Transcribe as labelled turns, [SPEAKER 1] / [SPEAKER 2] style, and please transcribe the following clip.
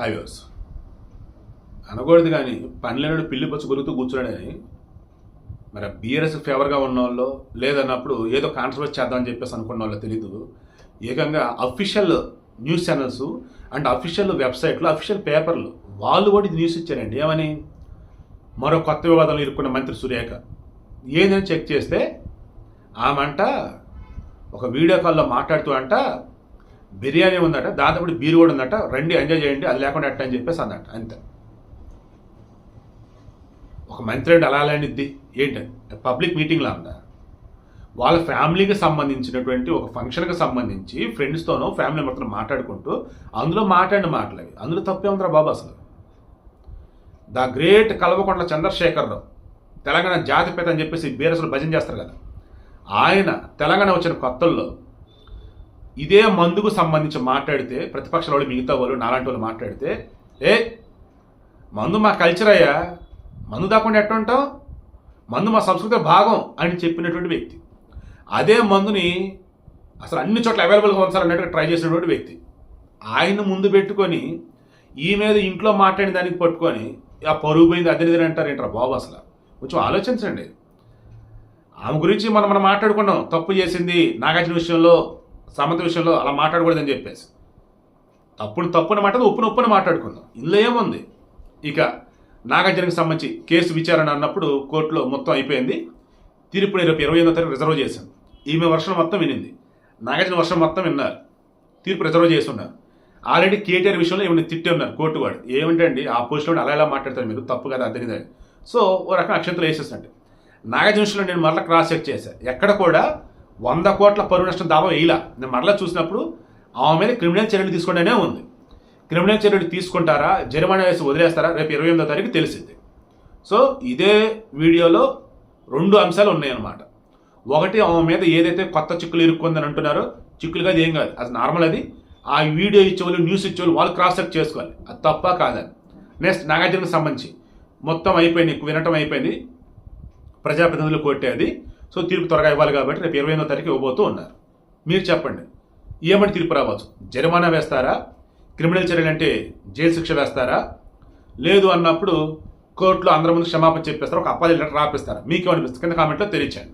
[SPEAKER 1] Highways అనకూడదు కానీ పనిలేనుడు పిల్లి పచ్చి గురుతూ కూర్చున్నాడని మరి బీఆర్ఎస్ ఫేవర్గా ఉన్న వాళ్ళు లేదన్నప్పుడు ఏదో కాంట్రవర్సీ చేద్దామని చెప్పేసి అనుకున్న వాళ్ళు తెలీదు. ఏకంగా official news channels and official వెబ్సైట్లు అఫీషియల్ పేపర్లు వాళ్ళు కూడా ఇది న్యూస్ ఇచ్చారండి. ఏమని? మరో కొత్త వివాదంలో ఇరుక్కున్న మంత్రి సురేఖ. ఏదైనా చెక్ చేస్తే ఆమంట ఒక వీడియో కాల్లో మాట్లాడుతూ అంట బిర్యానీ ఉందట దాంతోపాటు బీరు కూడా ఉందట రండి ఎంజాయ్ చేయండి అది లేకుండా అట్ట అని చెప్పేసి అందట అంతే. ఒక మంత్రి అంటే అలా అలాంటిది ఏంటి? పబ్లిక్ మీటింగ్లా ఉందా? వాళ్ళ ఫ్యామిలీకి సంబంధించినటువంటి ఒక ఫంక్షన్కి సంబంధించి ఫ్రెండ్స్తోనో ఫ్యామిలీ మొత్తం మాట్లాడుకుంటూ అందులో మాట్లాడిన మాటలు అవి. అందులో తప్పే ఉందిరా బాబు అసలు. ద గ్రేట్ కల్వకొండల చంద్రశేఖరరావు తెలంగాణ జాతిపేత అని చెప్పేసి బీరసులు భజన చేస్తారు కదా. ఆయన తెలంగాణ వచ్చిన కొత్తల్లో ఇదే మందుకు సంబంధించి మాట్లాడితే ప్రతిపక్షాల వాళ్ళు మిగతా వాళ్ళు నాలాంటి వాళ్ళు మాట్లాడితే ఏ మందు మా కల్చర్ అయ్యా మందు దాకుండా ఎట్టుంటాం మందు మా సంస్కృతి భాగం అని చెప్పినటువంటి వ్యక్తి. అదే మందుని అసలు అన్ని చోట్ల అవైలబుల్గా ఉంచాలన్నట్టుగా ట్రై చేసినటువంటి వ్యక్తి. ఆయన ముందు పెట్టుకొని ఈ మీద ఇంట్లో మాట్లాడిన దానికి పట్టుకొని ఆ పరుగు పోయింది అదే ఇదే అంటారు బాబు అసలు? కొంచెం ఆలోచించండి. ఆమె గురించి మనం మనం మాట్లాడుకున్నాం తప్పు చేసింది నాగార్జున విషయంలో సమంత విషయంలో అలా మాట్లాడకూడదని చెప్పేసి. తప్పుడు తప్పున మాట ఉప్పున ఉప్పున మాట్లాడుకుందాం. ఇందులో ఏముంది? ఇక నాగార్జునకి సంబంధించి కేసు విచారణ అన్నప్పుడు కోర్టులో మొత్తం అయిపోయింది. తీర్పుని రేపు ఇరవై ఎనిమిదో తారీఖు రిజర్వ్ చేశాను ఈమె వర్షం మొత్తం వినింది. నాగార్జున వర్షం మొత్తం విన్నారు. తీర్పు రిజర్వ్ చేసి ఉన్నారు ఆల్రెడీ కేటీఆర్ విషయంలో ఏమైనా తిట్టి ఉన్నారు కోర్టు వాడు. ఏమిటండి? ఆ పొజిషన్లో అలా ఎలా మాట్లాడతారు మీరు? తప్పు కదా అర్థం సో ఓ రకం అక్షంతలు వేసేసండి. నాగార్జున విషయంలో నేను మరలా క్రాస్ చెక్ చేశాను ఎక్కడ కూడా వంద కోట్ల పరువు నష్టం దావా వేయలా నేను మరలా చూసినప్పుడు ఆమె మీద క్రిమినల్ చర్యలు తీసుకుంటేనే ఉంది. క్రిమినల్ చర్యలు తీసుకుంటారా? జరిమానా వేసి వదిలేస్తారా? రేపు ఇరవై ఎనిమిదో తారీఖు తెలిసింది. సో ఇదే వీడియోలో రెండు అంశాలు ఉన్నాయన్నమాట. ఒకటి ఆమె మీద ఏదైతే కొత్త చిక్కులు ఇరుక్కుందని అంటున్నారో చిక్కులు కాదు ఏం కాదు. అది నార్మల్ అది. ఆ వీడియో ఇచ్చేవాళ్ళు న్యూస్ ఇచ్చేవాళ్ళు వాళ్ళు క్రాస్ చెక్ చేసుకోవాలి. అది తప్ప కాదని. నెక్స్ట్ నాగార్జునకు సంబంధించి. మొత్తం అయిపోయింది వినటం అయిపోయింది. ప్రజాప్రతినిధులు కొట్టేది సో తీర్పు త్వరగా ఇవ్వాలి కాబట్టి రేపు ఇరవై ఎనిమిదో తారీఖు ఇవ్వబోతూ ఉన్నారు. మీరు చెప్పండి. ఏమని తీర్పు రావచ్చు. జరిమానా వేస్తారా? క్రిమినల్ చర్యలు అంటే జైలు శిక్ష వేస్తారా? లేదు అన్నప్పుడు కోర్టులో అందరి ముందు క్షమాపణ చెప్పేస్తారు. ఒక అప్పాది లెటర్ రాపిస్తారు? మీకేమనిపిస్తుంది? కింద కామెంట్లో తెలియచండి